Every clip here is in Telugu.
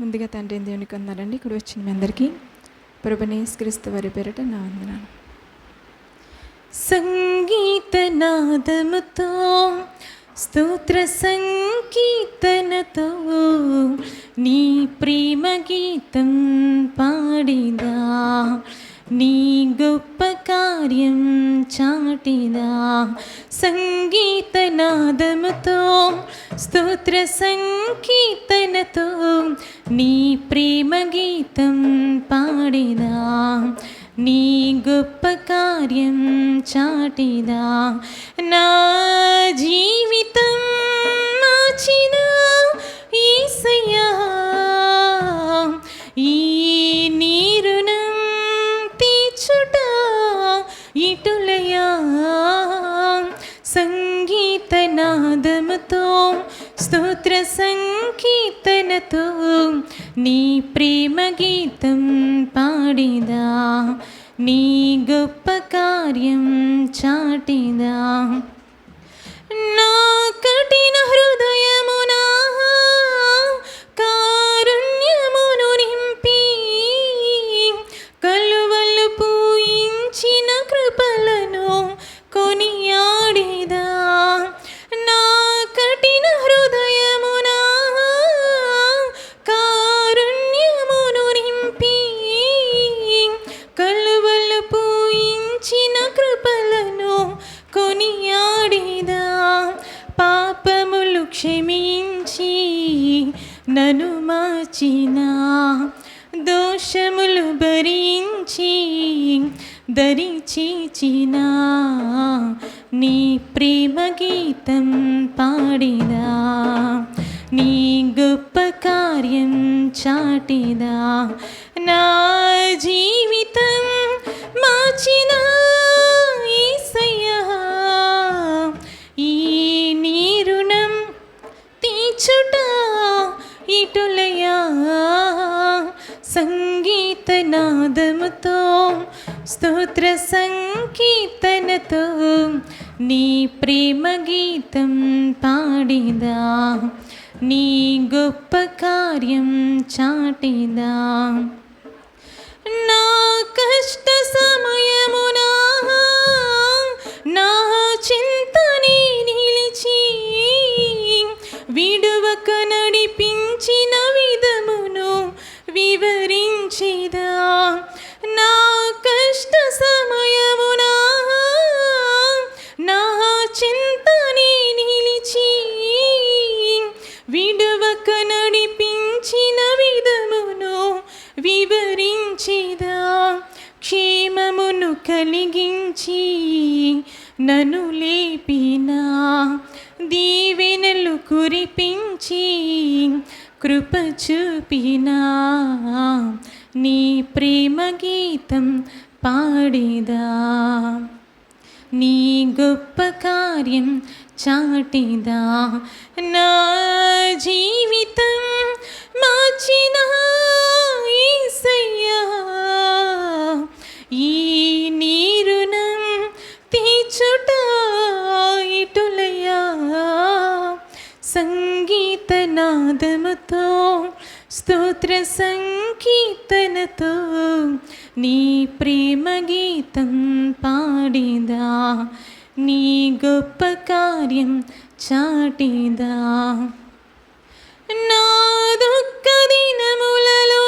ముందుగా తండ్రి దేవునికి వందాలండి ఇక్కడ వచ్చిన మీ అందరికీ ప్రభునేస్ క్రీస్తు వారి పేరిట నా వందనాలు. సంగీతనాదముతో స్తోత్ర సంకీర్తనతో నీ ప్రేమ గీతం పాడిదా నీ గొప్ప కార్యం చాటిదా సంగీతనాదముతో స్తోత్ర సంకీర్తనతో నీ ప్రేమ గీతం పాడినా నీ గొప్ప కార్యం చాటిదా నా జీవితం మార్చిన. పవిత్ర సంకీర్తనతో నీ ప్రేమ గీతం పాడిదా నీ గొప్ప కార్యం చాటిదా. నా కఠిన హృదయ కొనియాడిదా పాపములు క్షమించి నను మార్చిన. దోషములు భరించి దరి చీచిన. నీ ప్రేమ గీతం పాడిదా నీ గొప్ప కార్యం చాటిదా నా స్తోత్ర సంకీర్తనతో నీ ప్రేమ గీతం పాడిదా నీ గొప్ప కార్యం చాటిదా. నా కష్ట సమయమునా చేదా క్షేమమును కలిగించి నన్ను లేపినా దీవెనలు కురిపించి కృప చూపినా నీ ప్రేమ గీతం పాడిదా. నీ గొప్ప కార్యం చాటిదా. నా జీవితం మాచినా ఈసయ్యా ఈ నీరునం తీచుట ఇటులయ్యా. సంగీతనాదముతో స్తోత్ర సంకీర్తనతో నీ ప్రేమ గీతం పాడిదా నీ గొప్ప కార్యం చాటిదా. నా దుఃఖ దినములలో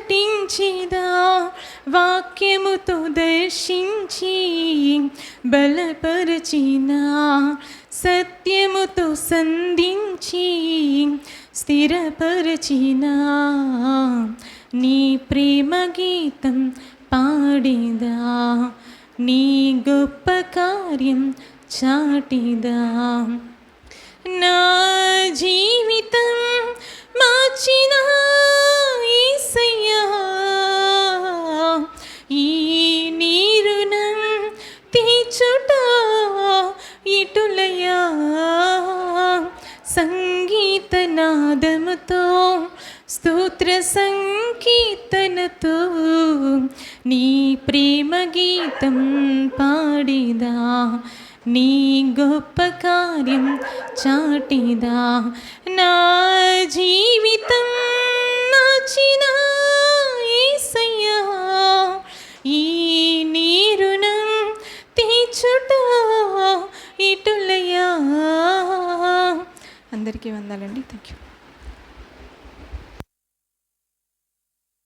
ప్రకటించిదా? వాక్యముతో దర్శించి బలపరచిన? సత్యముతో సంధించి స్థిరపరచిన? నీ ప్రేమ గీతం పాడిదా? నీ గొప్ప కార్యం చాటిదా? నా జీవితం మార్చిన? ఏసయ్యా ఈ నీరునం తీచుట ఇటులయా? సంగీతనాదముతో స్తోత్ర సంకీర్తనతో నీ ప్రేమ గీతం పాడిదా నీ గొప్ప కార్యం చాటిదా. నా జీవితం నాచిన ఏసయ్యా ఈ నీరుణం తీర్చుట ఇటులయ్యా. అందరికీ వందాలండి. Thank you